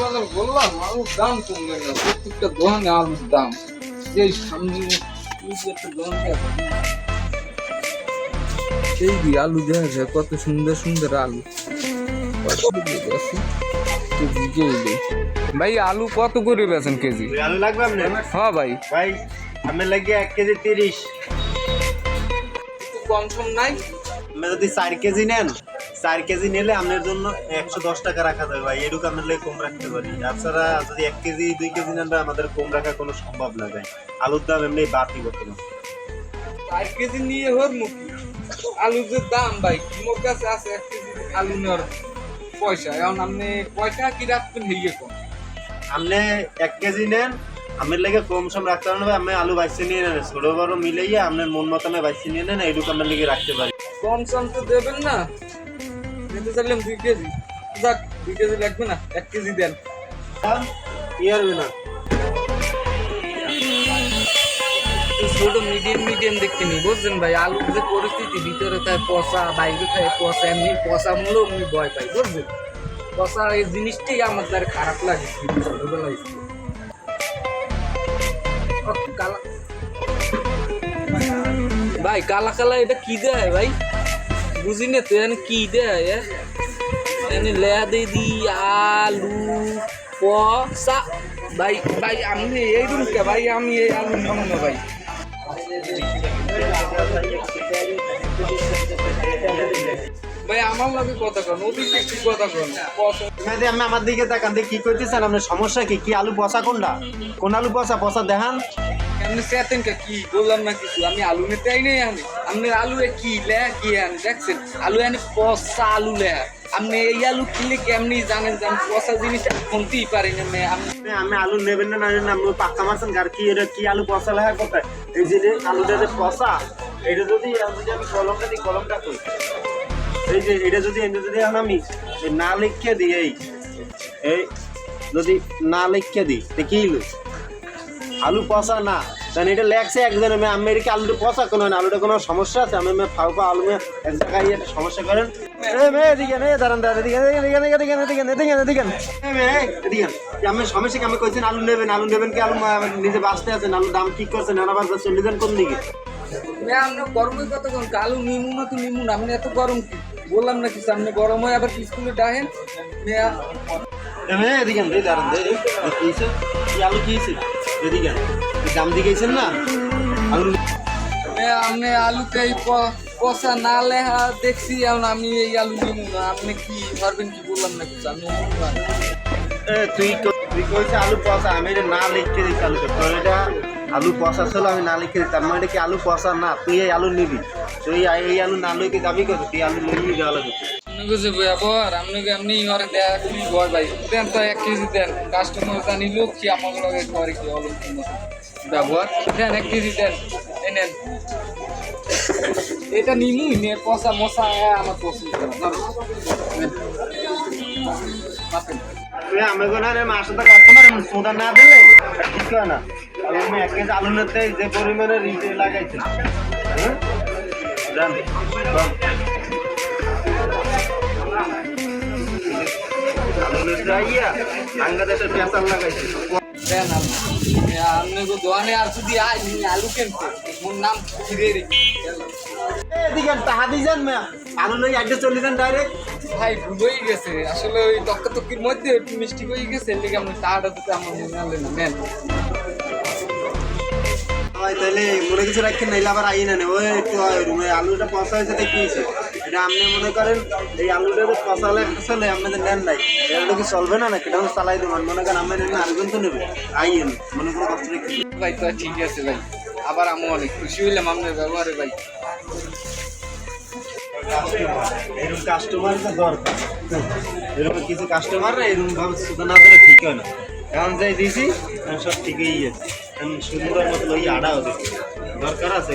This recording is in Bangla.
বাজার বললাম আলুর দাম কমবে না প্রত্যেকটা দোকানে আলুর দাম। এই সামনে একটা দোকানে। এই যে আলু দেখা যায় কত সুন্দর সুন্দর আলু। ভাই আলু কত করে বেছেন কেজি? আলু লাগবে আপনার? হ্যাঁ ভাই। ভাই আমার লাগে এক কেজি তিরিশ। কম সম নাই? আপনি যদি চার কেজি নেন চার কেজি নিলে আপনার জন্য একশো দশ টাকা রাখা যাবে ভাই। এটুকু আপনার কম রাখতে পারি। তাছাড়া যদি এক কেজি দুই কেজি নেন আমাদের কম রাখা কোনো সম্ভব না ভাই। আলুর দাম এমনি বাড়তি বর্তমান। চার কেজি নিয়ে হোক মুখি আলুর যে দাম ভাই কাছে আছে এক কেজি আলু নেওয়ার পয়সা। এখন আপনি পয়সা কি রাখবেন কম আপনি এক কেজি নেন আমার লাগে কম সম রাখতে পারেন ভাই। আমি আলু বাইসে নিয়ে নেন ছোট বড় মিলাইয়ে আপনার মন মতো আমি বাইসে নিয়ে নেন এইটুকু আপনার লেগে রাখতে পারি। কম সম তো দেবেন না। নিতে চাইলাম দুই কেজি। যাক দুই কেজি লাগবে না এক কেজি দেন। হবে না। ছোট মিডিয়াম মিডিয়াম দেখতে নি বুঝছেন ভাই? আলুর যে পরিস্থিতি ভিতরে তাই পচা বাইরে তাই পচা এমনি পচা মূল্য আমি ভয় পাই বুঝছেন? পচা এই জিনিসটাই আমার দ্বারা খারাপ লাগে ছোটবেলায় কালা ভাই কালা কালা এটা কি দেয় ভাই? বুঝি না তো এখানে কি দেয়? এখানে লেয়া দিয়ে দি আলু পচা ভাই ভাই, আমি এই রুম কে, ভাই, আমি এই আলু না, ভাই। ভাই, আমার আমি আমার দিকে তাকান দিয়ে কি করতেছেন আপনার সমস্যা কি? কি আলু পচা কোনটা? কোন আলু পচা? পচা দেখান। আপনি চেতেন কি বললাম না কিছু? আমি আলু নিতে আই নাই আমি আপনি আলু এ কি লে কি আনি দেখছেন? আলু আনি পচা আলু লে আপনি এই আলু কিনলে কেমনি জানেন যে আমি পচা জিনিস কোনতেই পারি না মে আমি আলু নেবেন না না আপনি পাক্কা মারছেন আর কি এটা কি আলু পচা লেখা কোথায় এই যে আলুটা যে পচা, এটা যদি যদি আমি কলমটা দিই, কলমটা কই? এই যে এটা যদি এটা যদি আমি না লিখে দিই, এই এই যদি না লিখে দিই তো কি আলু পচা না তাহলে এটা লেখছে একজন আমি আমেরিকা আলুটা পচা কোনো না আলুটা কোনো সমস্যা আছে আমি মে ফাউ ফা আলু মে এক জায়গায় একটা সমস্যা করেন আমি সমস্যা কি আমি কইছেন আলু নেবেন আলু নেবেন কি আলু নিজে বাঁচতে আছেন আলু দাম ঠিক করছেন কোন দিকে আমরা গরমে কত আলু নিমু না তো নিমু না আপনি এত গরম কি বললাম না কিছু আপনি গরম হয় আবার স্কুলে ডাহেন এদিকে আলু কি এদিকে দাম দিকেছেন না? আলু আপনি আলুতে এই পচা না লেহা দেখছি এখন আমি এই আলু নিমু না। আপনি কি পারবেন কি বললাম না কিছু? আমি তুই তুই কইছে আলু পচা আমি এটা না লিখে দিচ্ছি আলুটা তোর এটা আলু পচা ছিল আমি না লিখে আমার এটা কি আলু পচা না? তুই এই আলু নিবি। তুই এই আলু না লইকে যাবি কত তুই আলু লইয়ে যাওয়া লাগবে যে ব্যবহার আপনি ঘরে দেয়া ভয় ভাই দেন তো এক কেজি দেন। কাস্টমার জানি লোক কি আমার লগে করে কি অলম ব্যবহার। দেন, এক কেজি দেন, এই নেন। এটা নিমু নিয়ে পচা মশা আমার পছন্দ করে না। দিলে ঠিক না। এক কেজি আলু নিতে যে পরিমাণে রিটে লাগাইছে। হ্যাঁ? দেন আলু। আপনাকে দোকানে আর যদি আয় আলু কেনতে মোর নাম ফিরে এদিকে টাহা দিয়ে যান আলু লই আগে চলে যান ডাইরেক্ট ভাই গেছে। আসলে ওই তক্কা তক্কির মধ্যে একটু মিষ্টি হয়ে গেছে এর লেগে আপনি তাড়াটা দিতে আমার মনে হলো না। নেন। তাহলে মনে কিছু রাখেন নাইলে আবার আই না ওই একটু রুমে আলুটা পচা হয়েছে হয়েছে এটা আপনি মনে করেন এই আলুটা তো পচা লাগতেছে আপনাদের নেন নাই এটা কি চলবে না নাকি? এটা চালাই দেবেন মনে করেন আপনি নেন আরেকজন তো নেবে। আইয়েন মনে কোনো কষ্ট ভাই তো ঠিক আছে ভাই। আবার আমি অনেক খুশি হইলাম আপনার ব্যবহারে ভাই। এরকম কাস্টমার তো দরকার। এরকম কিছু কাস্টমার এরকম ভাবে না ঠিক হয় না। এখন যাই দিছি সব ঠিকই আছে। সুন্দর মতো ওই আড়া দরকার আছে।